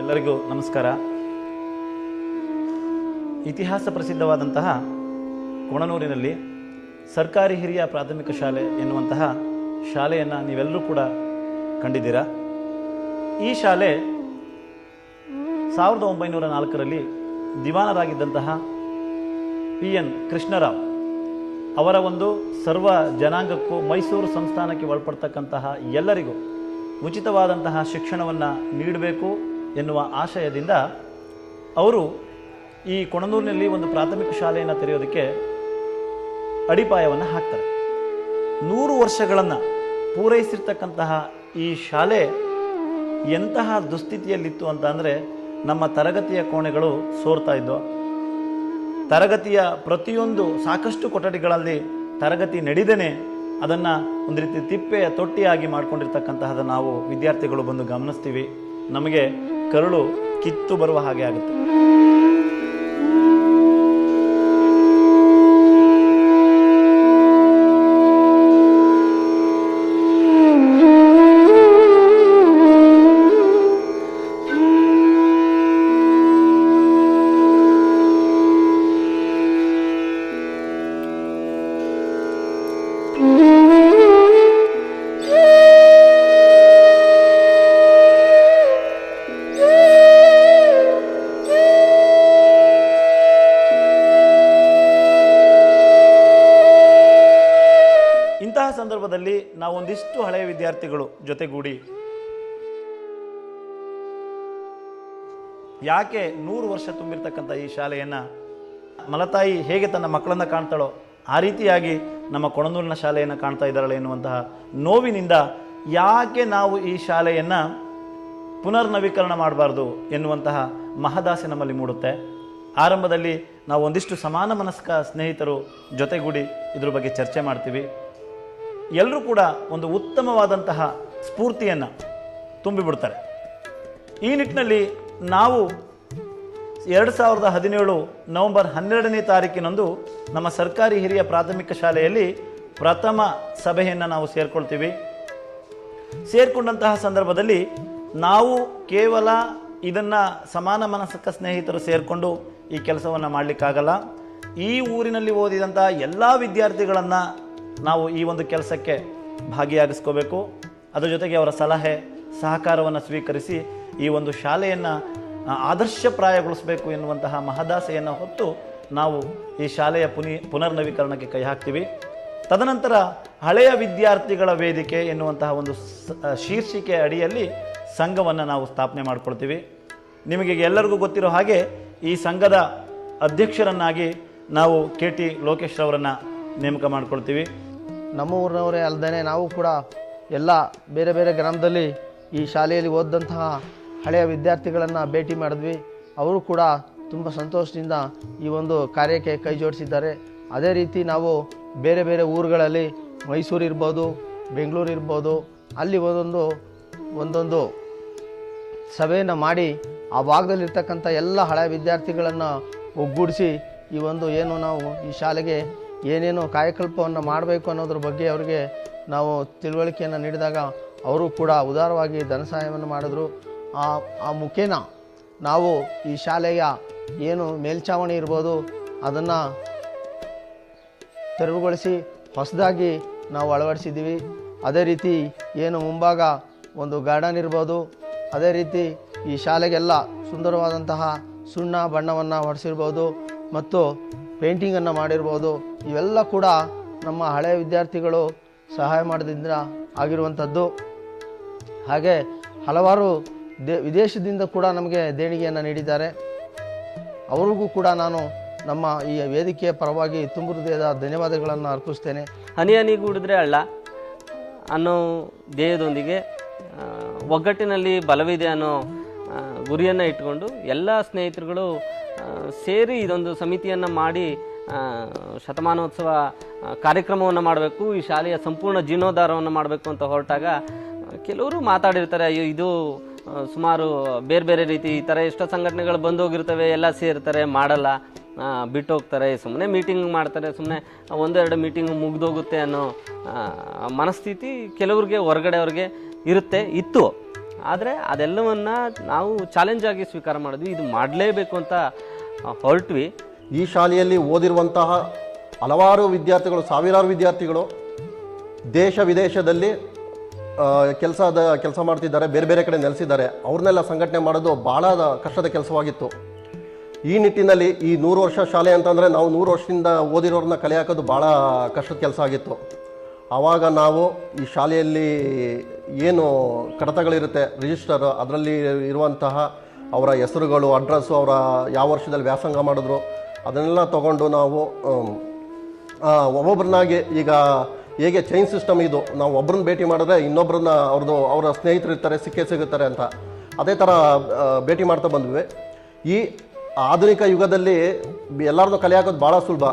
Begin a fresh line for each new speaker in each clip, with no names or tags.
ಎಲ್ಲರಿಗೂ ನಮಸ್ಕಾರ. ಇತಿಹಾಸ ಪ್ರಸಿದ್ಧವಾದಂತಹ ಕೊಣನೂರಿನಲ್ಲಿ ಸರ್ಕಾರಿ ಹಿರಿಯ ಪ್ರಾಥಮಿಕ ಶಾಲೆ ಎನ್ನುವಂತಹ ಶಾಲೆಯನ್ನು ನೀವೆಲ್ಲರೂ ಕೂಡ ಕಂಡಿದ್ದೀರಾ? ಈ ಶಾಲೆ ಸಾವಿರದ ಒಂಬೈನೂರ ನಾಲ್ಕರಲ್ಲಿ ದಿವಾನರಾಗಿದ್ದಂತಹ ಪಿ ಎನ್ ಕೃಷ್ಣರಾವ್ ಅವರ ಒಂದು ಸರ್ವ ಜನಾಂಗಕ್ಕೂ ಮೈಸೂರು ಸಂಸ್ಥಾನಕ್ಕೆ ಒಳಪಡ್ತಕ್ಕಂತಹ ಎಲ್ಲರಿಗೂ ಉಚಿತವಾದಂತಹ ಶಿಕ್ಷಣವನ್ನು ನೀಡಬೇಕು ಎನ್ನುವ ಆಶಯದಿಂದ ಅವರು ಈ ಕೊಣನೂರಿನಲ್ಲಿ ಒಂದು ಪ್ರಾಥಮಿಕ ಶಾಲೆಯನ್ನು ತೆರೆಯೋದಕ್ಕೆ ಅಡಿಪಾಯವನ್ನು ಹಾಕ್ತಾರೆ. ನೂರು ವರ್ಷಗಳನ್ನು ಪೂರೈಸಿರ್ತಕ್ಕಂತಹ ಈ ಶಾಲೆ ಎಂತಹ ದುಸ್ಥಿತಿಯಲ್ಲಿತ್ತು ಅಂತ ಅಂದರೆ ನಮ್ಮ ತರಗತಿಯ ಕೋಣೆಗಳು ಸೋರ್ತಾ ಇದ್ದವು. ತರಗತಿಯ ಪ್ರತಿಯೊಂದು ಸಾಕಷ್ಟು ಕೊಠಡಿಗಳಲ್ಲಿ ತರಗತಿ ನಡೆದೇನೆ ಅದನ್ನು ಒಂದು ರೀತಿ ತಿಪ್ಪೆಯ ತೊಟ್ಟಿಯಾಗಿ ಮಾಡ್ಕೊಂಡಿರ್ತಕ್ಕಂತಹದ ನಾವು ವಿದ್ಯಾರ್ಥಿಗಳು ಬಂದು ಗಮನಿಸ್ತೀವಿ. ನಮಗೆ ಕರುಳು ಕಿತ್ತು ಬರುವ ಹಾಗೆ ಆಗುತ್ತೆ. ಸಂದರ್ಭದಲ್ಲಿ ನಾವು ಹಳೆಯ ವಿದ್ಯಾರ್ಥಿಗಳು ಜೊತೆಗೂಡಿ. ಯಾಕೆ ನೂರು ವರ್ಷ ತುಂಬಿರ್ತಕ್ಕಂಥ ಈ ಶಾಲೆಯನ್ನು? ಮಲತಾಯಿ ಹೇಗೆ ತನ್ನ ಮಕ್ಕಳನ್ನು ಕಾಣ್ತಾಳೋ ಆ ರೀತಿಯಾಗಿ ನಮ್ಮ ಕೊಣನೂರಿನ ಶಾಲೆಯನ್ನು ಕಾಣ್ತಾ ಇದ್ದಾಳೆ ಎನ್ನುವಂತಹ ನೋವಿನಿಂದ ಯಾಕೆ ನಾವು ಈ ಶಾಲೆಯನ್ನು ಪುನರ್ನವೀಕರಣ ಮಾಡಬಾರ್ದು ಎನ್ನುವಂತಹ ಮಹದಾಸೆ ನಮ್ಮಲ್ಲಿ ಮೂಡುತ್ತೆ. ಆರಂಭದಲ್ಲಿ ನಾವು ಒಂದಿಷ್ಟು ಸಮಾನ ಮನಸ್ಕ ಸ್ನೇಹಿತರು ಜೊತೆಗೂಡಿ ಇದ್ರ ಬಗ್ಗೆ ಚರ್ಚೆ ಮಾಡ್ತೀವಿ. ಎಲ್ಲರೂ ಕೂಡ ಒಂದು ಉತ್ತಮವಾದಂತಹ ಸ್ಫೂರ್ತಿಯನ್ನು ತುಂಬಿಬಿಡ್ತಾರೆ. ಈ ನಿಟ್ಟಿನಲ್ಲಿ ನಾವು ಎರಡು ಸಾವಿರದ ಹದಿನೇಳು ನವೆಂಬರ್ ಹನ್ನೆರಡನೇ ತಾರೀಕಿನಂದು ನಮ್ಮ ಸರ್ಕಾರಿ ಹಿರಿಯ ಪ್ರಾಥಮಿಕ ಶಾಲೆಯಲ್ಲಿ ಪ್ರಥಮ ಸಭೆಯನ್ನು ನಾವು ಸೇರ್ಕೊಳ್ತೀವಿ. ಸೇರಿಕೊಂಡಂತಹ ಸಂದರ್ಭದಲ್ಲಿ ನಾವು ಕೇವಲ ಇದನ್ನು ಸಮಾನ ಮನಸ್ಕ ಸ್ನೇಹಿತರು ಸೇರಿಕೊಂಡು ಈ ಕೆಲಸವನ್ನು ಮಾಡಲಿಕ್ಕಾಗಲ್ಲ. ಈ ಊರಿನಲ್ಲಿ ಓದಿದಂಥ ಎಲ್ಲ ವಿದ್ಯಾರ್ಥಿಗಳನ್ನು ನಾವು ಈ ಒಂದು ಕೆಲಸಕ್ಕೆ ಭಾಗಿಯಾಗಿಸ್ಕೋಬೇಕು. ಅದರ ಜೊತೆಗೆ ಅವರ ಸಲಹೆ, ಸಹಕಾರವನ್ನು ಸ್ವೀಕರಿಸಿ ಈ ಒಂದು ಶಾಲೆಯನ್ನು ಆದರ್ಶಪ್ರಾಯಗೊಳಿಸಬೇಕು ಎನ್ನುವಂತಹ ಮಹದಾಸೆಯನ್ನು ಹೊತ್ತು ನಾವು ಈ ಶಾಲೆಯ ಪುನಿ, ಪುನರ್ನವೀಕರಣಕ್ಕೆ ಕೈ ಹಾಕ್ತೀವಿ. ತದನಂತರ ಹಳೆಯ ವಿದ್ಯಾರ್ಥಿಗಳ ವೇದಿಕೆ ಎನ್ನುವಂತಹ ಒಂದು ಶೀರ್ಷಿಕೆ ಅಡಿಯಲ್ಲಿ ಸಂಘವನ್ನು ನಾವು ಸ್ಥಾಪನೆ ಮಾಡ್ಕೊಳ್ತೀವಿ. ನಿಮಗೆ ಎಲ್ಲರಿಗೂ ಗೊತ್ತಿರೋ ಹಾಗೆ ಈ ಸಂಘದ ಅಧ್ಯಕ್ಷರನ್ನಾಗಿ ನಾವು ಕೆ ಟಿ ಲೋಕೇಶ್ ರವರನ್ನು ನೇಮಕ ಮಾಡ್ಕೊಳ್ತೀವಿ.
ನಮ್ಮ ಊರಿನವರೇ ಅಲ್ಲದೇ ನಾವು ಕೂಡ ಎಲ್ಲ ಬೇರೆ ಬೇರೆ ಗ್ರಾಮದಲ್ಲಿ ಈ ಶಾಲೆಯಲ್ಲಿ ಓದಿದಂತಹ ಹಳೆಯ ವಿದ್ಯಾರ್ಥಿಗಳನ್ನು ಭೇಟಿ ಮಾಡಿದ್ವಿ. ಅವರು ಕೂಡ ತುಂಬ ಸಂತೋಷದಿಂದ ಈ ಒಂದು ಕಾರ್ಯಕ್ಕೆ ಕೈ ಜೋಡಿಸಿದ್ದಾರೆ. ಅದೇ ರೀತಿ ನಾವು ಬೇರೆ ಬೇರೆ ಊರುಗಳಲ್ಲಿ ಮೈಸೂರು ಇರ್ಬೋದು, ಬೆಂಗಳೂರು ಇರ್ಬೋದು, ಅಲ್ಲಿ ಒಂದೊಂದು ಒಂದೊಂದು ಸಭೆಯನ್ನು ಮಾಡಿ ಆ ಭಾಗದಲ್ಲಿರ್ತಕ್ಕಂಥ ಎಲ್ಲ ಹಳೆಯ ವಿದ್ಯಾರ್ಥಿಗಳನ್ನು ಒಗ್ಗೂಡಿಸಿ ಈ ಒಂದು ಏನು ನಾವು ಈ ಶಾಲೆಗೆ ಏನೇನು ಕಾಯಕಲ್ಪವನ್ನು ಮಾಡಬೇಕು ಅನ್ನೋದ್ರ ಬಗ್ಗೆ ಅವರಿಗೆ ನಾವು ತಿಳುವಳಿಕೆಯನ್ನು ನೀಡಿದಾಗ ಅವರು ಕೂಡ ಉದಾರವಾಗಿ ಧನ ಸಹಾಯವನ್ನು ಮಾಡಿದ್ರು. ಆ ಆ ಮುಖೇನ ನಾವು ಈ ಶಾಲೆಯ ಏನು ಮೇಲ್ಛಾವಣಿ ಇರ್ಬೋದು ಅದನ್ನು ತೆರವುಗೊಳಿಸಿ ಹೊಸದಾಗಿ ನಾವು ಅಳವಡಿಸಿದ್ದೀವಿ. ಅದೇ ರೀತಿ ಏನು ಮುಂಭಾಗ ಒಂದು ಗಾರ್ಡನ್ ಇರ್ಬೋದು, ಅದೇ ರೀತಿ ಈ ಶಾಲೆಗೆಲ್ಲ ಸುಂದರವಾದಂತಹ ಸುಣ್ಣ ಬಣ್ಣವನ್ನು ಹೊಡೆಸಿರ್ಬೋದು. ಮತ್ತು ಪೇಂಟಿಂಗನ್ನು ಮಾಡಿರ್ಬೋದು, ಇವೆಲ್ಲ ಕೂಡ ನಮ್ಮ ಹಳೆಯ ವಿದ್ಯಾರ್ಥಿಗಳು ಸಹಾಯ ಮಾಡೋದ್ರಿಂದ ಆಗಿರುವಂಥದ್ದು. ಹಾಗೆ ಹಲವಾರು ದೇ, ವಿದೇಶದಿಂದ ಕೂಡ ನಮಗೆ ದೇಣಿಗೆಯನ್ನು ನೀಡಿದ್ದಾರೆ. ಅವರಿಗೂ ಕೂಡ ನಾನು ನಮ್ಮ ಈ ವೇದಿಕೆಯ ಪರವಾಗಿ ತುಂಬ ಹೃದಯದ ಧನ್ಯವಾದಗಳನ್ನು ಅರ್ಪಿಸ್ತೇನೆ.
ಹನಿ ಹನಿ ಕೂಡಿದ್ರೆ ಅಲ್ಲ, ಅನ್ನೋ ಧ್ಯೇಯದೊಂದಿಗೆ ಒಗ್ಗಟ್ಟಿನಲ್ಲಿ ಬಲವಿದೆ ಅನ್ನೋ ಗುರಿಯನ್ನು ಇಟ್ಕೊಂಡು ಎಲ್ಲ ಸ್ನೇಹಿತರುಗಳು ಸೇರಿ ಇದೊಂದು ಸಮಿತಿಯನ್ನು ಮಾಡಿ ಶತಮಾನೋತ್ಸವ ಕಾರ್ಯಕ್ರಮವನ್ನು ಮಾಡಬೇಕು, ಈ ಶಾಲೆಯ ಸಂಪೂರ್ಣ ಜೀರ್ಣೋದ್ಧಾರವನ್ನು ಮಾಡಬೇಕು ಅಂತ ಹೊರಟಾಗ ಕೆಲವರು ಮಾತಾಡಿರ್ತಾರೆ, ಅಯ್ಯೋ, ಇದು ಸುಮಾರು ಬೇರೆ ಬೇರೆ ರೀತಿ ಈ ಥರ ಎಷ್ಟೋ ಸಂಘಟನೆಗಳು ಬಂದೋಗಿರ್ತವೆ, ಎಲ್ಲ ಸೇರ್ತಾರೆ, ಮಾಡಲ್ಲ ಬಿಟ್ಟು ಹೋಗ್ತಾರೆ ಸುಮ್ಮನೆ ಮೀಟಿಂಗ್ ಮಾಡ್ತಾರೆ ಸುಮ್ಮನೆ ಒಂದೆರಡು ಮೀಟಿಂಗ್ ಮುಗ್ದೋಗುತ್ತೆ ಅನ್ನೋ ಮನಸ್ಥಿತಿ ಕೆಲವ್ರಿಗೆ, ಹೊರಗಡೆ ಅವ್ರಿಗೆ ಇರುತ್ತೆ, ಇತ್ತು. ಆದರೆ ಅದೆಲ್ಲವನ್ನು ನಾವು ಚಾಲೆಂಜ್ ಆಗಿ ಸ್ವೀಕಾರ ಮಾಡಿದ್ವಿ, ಇದು ಮಾಡಲೇಬೇಕು ಅಂತ ಹೊರಟ್ವಿ.
ಈ ಶಾಲೆಯಲ್ಲಿ ಓದಿರುವಂತಹ ಹಲವಾರು ವಿದ್ಯಾರ್ಥಿಗಳು, ಸಾವಿರಾರು ವಿದ್ಯಾರ್ಥಿಗಳು ದೇಶ ವಿದೇಶದಲ್ಲಿ ಕೆಲಸದ, ಕೆಲಸ ಮಾಡ್ತಿದ್ದಾರೆ, ಬೇರೆ ಬೇರೆ ಕಡೆ ನೆಲೆಸಿದ್ದಾರೆ. ಅವ್ರನ್ನೆಲ್ಲ ಸಂಘಟನೆ ಮಾಡೋದು ಭಾಳ ಕಷ್ಟದ ಕೆಲಸವಾಗಿತ್ತು. ಈ ನಿಟ್ಟಿನಲ್ಲಿ ಈ ನೂರು ವರ್ಷ ಶಾಲೆ ಅಂತಂದರೆ ನಾವು ನೂರು ವರ್ಷದಿಂದ ಓದಿರೋರನ್ನ ಕಲೆ ಹಾಕೋದು ಭಾಳ ಕಷ್ಟದ ಕೆಲಸ ಆಗಿತ್ತು. ಆವಾಗ ನಾವು ಈ ಶಾಲೆಯಲ್ಲಿ ಏನು ಕಡತಗಳಿರುತ್ತೆ, ರಿಜಿಸ್ಟರ್, ಅದರಲ್ಲಿ ಇರುವಂತಹ ಅವರ ಹೆಸರುಗಳು ಅಡ್ರೆಸ್ಸು ಅವರ ಯಾವ ವರ್ಷದಲ್ಲಿ ವ್ಯಾಸಂಗ ಮಾಡಿದ್ರು, ಅದನ್ನೆಲ್ಲ ತಗೊಂಡು ನಾವು ಒಬ್ಬೊಬ್ಬರನ್ನಾಗಿ ಈಗ ಹೇಗೆ ಚೈನ್ ಸಿಸ್ಟಮ್ ಇದು, ನಾವು ಒಬ್ಬರನ್ನ ಭೇಟಿ ಮಾಡಿದ್ರೆ ಇನ್ನೊಬ್ಬರನ್ನ ಅವ್ರದ್ದು ಅವರ ಸ್ನೇಹಿತರು ಇರ್ತಾರೆ, ಸಿಕ್ಕೇ ಸಿಗುತ್ತಾರೆ ಅಂತ. ಅದೇ ಥರ ಭೇಟಿ ಮಾಡ್ತಾ ಬಂದ್ವಿ. ಈ ಆಧುನಿಕ ಯುಗದಲ್ಲಿ ಎಲ್ಲರದ್ದು ಕಲೆ ಹಾಕೋದು ಭಾಳ ಸುಲಭ.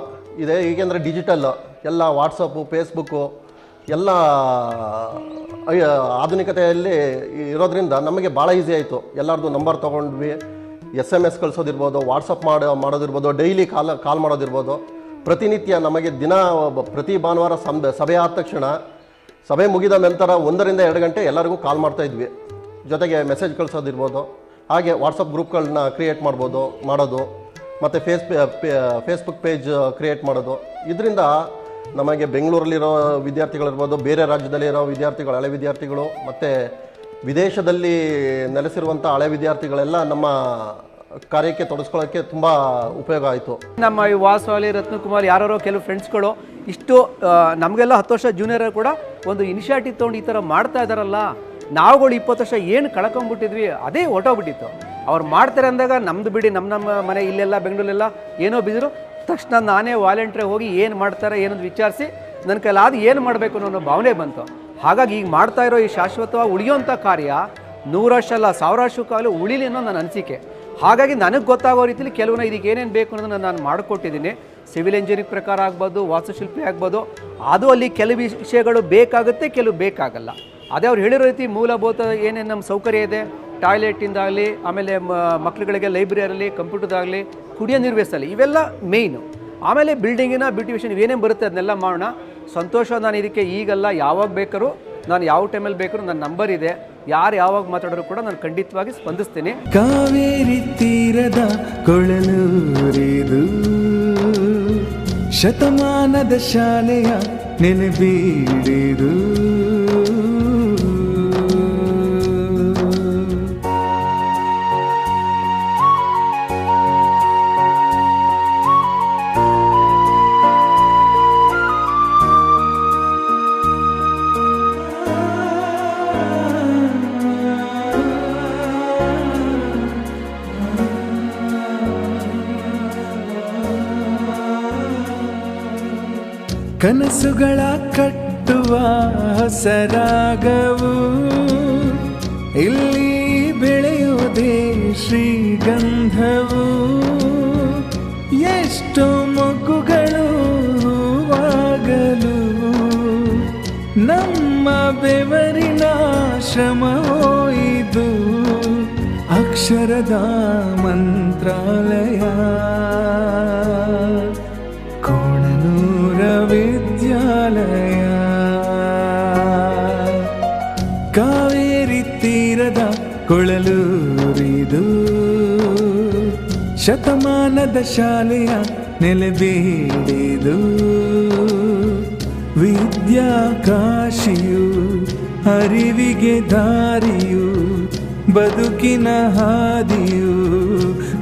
ಇದೆ ಈಗೆಂದರೆ ಡಿಜಿಟಲ್ ಎಲ್ಲ ವಾಟ್ಸಪ್ಪು ಫೇಸ್ಬುಕ್ಕು ಎಲ್ಲ ಆಧುನಿಕತೆಯಲ್ಲಿ ಇರೋದ್ರಿಂದ ನಮಗೆ ಭಾಳ ಈಸಿ ಆಯಿತು. ಎಲ್ಲರದ್ದು ನಂಬರ್ ತೊಗೊಂಡ್ವಿ ಎಸ್ ಎಂ ಎಸ್ ಕಳಿಸೋದಿರ್ಬೋದು ವಾಟ್ಸಪ್ ಮಾಡೋ, ಮಾಡೋದಿರ್ಬೋದು ಡೈಲಿ ಕಾಲ್ ಕಾಲ್ ಮಾಡೋದಿರ್ಬೋದು. ಪ್ರತಿನಿತ್ಯ ನಮಗೆ ದಿನ, ಪ್ರತಿ ಭಾನುವಾರ ಸಂಬ, ಸಭೆ ಆದ ತಕ್ಷಣ, ಸಭೆ ಮುಗಿದ ನಂತರ ಒಂದರಿಂದ ಎರಡು ಗಂಟೆ ಎಲ್ಲರಿಗೂ ಕಾಲ್ ಮಾಡ್ತಾಯಿದ್ವಿ ಜೊತೆಗೆ ಮೆಸೇಜ್ ಕಳಿಸೋದಿರ್ಬೋದು. ಹಾಗೆ ವಾಟ್ಸಪ್ ಗ್ರೂಪ್ಗಳನ್ನ ಕ್ರಿಯೇಟ್ ಮಾಡ್ಬೋದು, ಮಾಡೋದು, ಮತ್ತು ಫೇಸ್ ಫೇಸ್ಬುಕ್ ಪೇಜ್ ಕ್ರಿಯೇಟ್ ಮಾಡೋದು. ಇದರಿಂದ ನಮಗೆ ಬೆಂಗಳೂರಲ್ಲಿರೋ ವಿದ್ಯಾರ್ಥಿಗಳಿರ್ಬೋದು, ಬೇರೆ ರಾಜ್ಯದಲ್ಲಿರೋ ವಿದ್ಯಾರ್ಥಿಗಳು, ಹಳೆ ವಿದ್ಯಾರ್ಥಿಗಳು, ಮತ್ತು ವಿದೇಶದಲ್ಲಿ ನೆಲೆಸಿರುವಂಥ ಹಳೆ ವಿದ್ಯಾರ್ಥಿಗಳೆಲ್ಲ ನಮ್ಮ ಕಾರ್ಯಕ್ಕೆ ತೊಡಸ್ಕೊಳ್ಳೋಕ್ಕೆ ತುಂಬ ಉಪಯೋಗ ಆಯಿತು.
ನಮ್ಮ ಈ ವಾಸವಾಲಿ ರತ್ನಕುಮಾರ್ ಯಾರೋ ಕೆಲವು ಫ್ರೆಂಡ್ಸ್ಗಳು ಇಷ್ಟು ನಮಗೆಲ್ಲ ಹತ್ತು ವರ್ಷ ಜೂನಿಯರ್ ಕೂಡ ಒಂದು ಇನಿಷಿಯೇಟಿವ್ ತೊಗೊಂಡು ಈ ಥರ ಮಾಡ್ತಾ ಇದ್ದಾರಲ್ಲ ನಾವುಗಳು ಇಪ್ಪತ್ತು ವರ್ಷ ಏನು ಕಳ್ಕೊಂಡ್ಬಿಟ್ಟಿದ್ವಿ, ಅದೇ ಹೊಟ್ಟೋಗ್ಬಿಟ್ಟಿತ್ತು ಅವ್ರು ಮಾಡ್ತಾರೆ ಅಂದಾಗ ನಮ್ದು ಬಿಡಿ ನಮ್ಮ ನಮ್ಮ ಮನೆ ಇಲ್ಲೆಲ್ಲ ಬೆಂಗಳೂರೆಲ್ಲ ಏನೋ ಬಿದ್ರು ತಕ್ಷಣ ನಾನೇ ವಾಲಂಟ್ರಿ ಹೋಗಿ ಏನು ಮಾಡ್ತಾರೆ ಏನಂತ ವಿಚಾರಿಸಿ ನನ್ನ ಕೈಲಾದ ಏನು ಮಾಡಬೇಕು ಅನ್ನೋ ಭಾವನೆ ಬಂತು. ಹಾಗಾಗಿ ಈಗ ಮಾಡ್ತಾ ಇರೋ ಈ ಶಾಶ್ವತವಾಗಿ ಉಳಿಯುವಂಥ ಕಾರ್ಯ ನೂರಷ್ಟು ಅಲ್ಲ ಸಾವಿರ ವರ್ಷಕ್ಕಾಗಲೂ ಉಳಿಲಿ ಅನ್ನೋ ನನ್ನ ಅನಿಸಿಕೆ. ಹಾಗಾಗಿ ನನಗೆ ಗೊತ್ತಾಗೋ ರೀತಿಲಿ ಕೆಲವನ್ನ ಇದಕ್ಕೆ ಏನೇನು ಬೇಕು ಅನ್ನೋದನ್ನು ನಾನು ಮಾಡಿಕೊಟ್ಟಿದ್ದೀನಿ. ಸಿವಿಲ್ ಇಂಜಿನಿಯರಿಂಗ್ ಪ್ರಕಾರ ಆಗ್ಬೋದು, ವಾಸ್ತುಶಿಲ್ಪಿ ಆಗ್ಬೋದು ಅದು ಅಲ್ಲಿ ಕೆಲವು ವಿಷಯಗಳು ಬೇಕಾಗುತ್ತೆ, ಕೆಲವು ಬೇಕಾಗಲ್ಲ. ಅದೇ ಅವ್ರು ಹೇಳಿರೋ ರೀತಿ ಮೂಲಭೂತ ಏನೇನು ನಮ್ಮ ಸೌಕರ್ಯ ಇದೆ. ಟಾಯ್ಲೆಟಿಂದಾಗಲಿ ಆಮೇಲೆ ಮಕ್ಕಳುಗಳಿಗೆ ಲೈಬ್ರರಿಯಲ್ಲಿ, ಕಂಪ್ಯೂಟರ್ದಾಗಲಿ ಕುಡಿಯೋ ನೀರು ವ್ಯವಸ್ಥೆ ಇವೆಲ್ಲ ಮೇಯ್ನು. ಆಮೇಲೆ ಬಿಲ್ಡಿಂಗಿನ ಬ್ಯೂಟಿಫಿಷನ್ ಏನೇನು ಬರುತ್ತೆ ಅದನ್ನೆಲ್ಲ ಮಾಡೋಣ. ಸಂತೋಷ ನಾನು ಇದಕ್ಕೆ ಈಗಲ್ಲ ಯಾವಾಗ ಬೇಕಾದ್ರೂ ನಾನು ಯಾವ ಟೈಮಲ್ಲಿ ಬೇಕಾದ್ರೂ ನನ್ನ ನಂಬರ್ ಇದೆ. ಯಾರು ಯಾವಾಗ ಮಾತಾಡೋರು ಕೂಡ ನಾನು ಖಂಡಿತವಾಗಿ ಸ್ಪಂದಿಸ್ತೀನಿ.
ಕಾವೇರಿ ತೀರದ ಕೊಳಲೂರಿದು ಶತಮಾನದ ಶಾಲೆಯ ನೆನಬೀಡಿದು ಕನಸುಗಳ ಕಟ್ಟುವ ಹೊಸರಾಗವು. ಇಲ್ಲಿ ಬೆಳೆಯುವುದೇ ಶ್ರೀಗಂಧವು. ಎಷ್ಟು ಮಗುಗಳು ಆಗಲು ನಮ್ಮ ಬೆವರಿನ ಶ್ರಮವೋ ಇದು ಅಕ್ಷರದ ಮಂತ್ರಾಲಯ. ಶತಮಾನದ ಶಾಲೆಯ ನೆಲೆಬೇಡಿದು ವಿದ್ಯಾಕಾಶಿಯು ಅರಿವಿಗೆ ದಾರಿಯು ಬದುಕಿನ ಹಾದಿಯು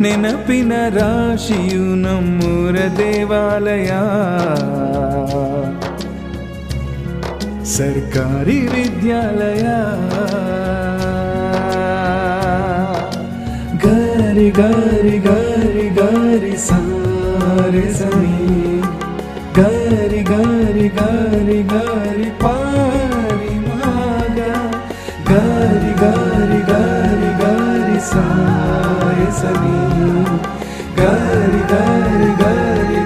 ನೆನಪಿನ ರಾಶಿಯು ನಮ್ಮೂರ ದೇವಾಲಯ. ಸರ್ಕಾರಿ ವಿದ್ಯಾಲಯ. गारी गारी गारी गारी सारे जमी गारी गारी गारी गारी पारी मागा. गारी गारी गारी गारी सारे जमी गारी गारी गारी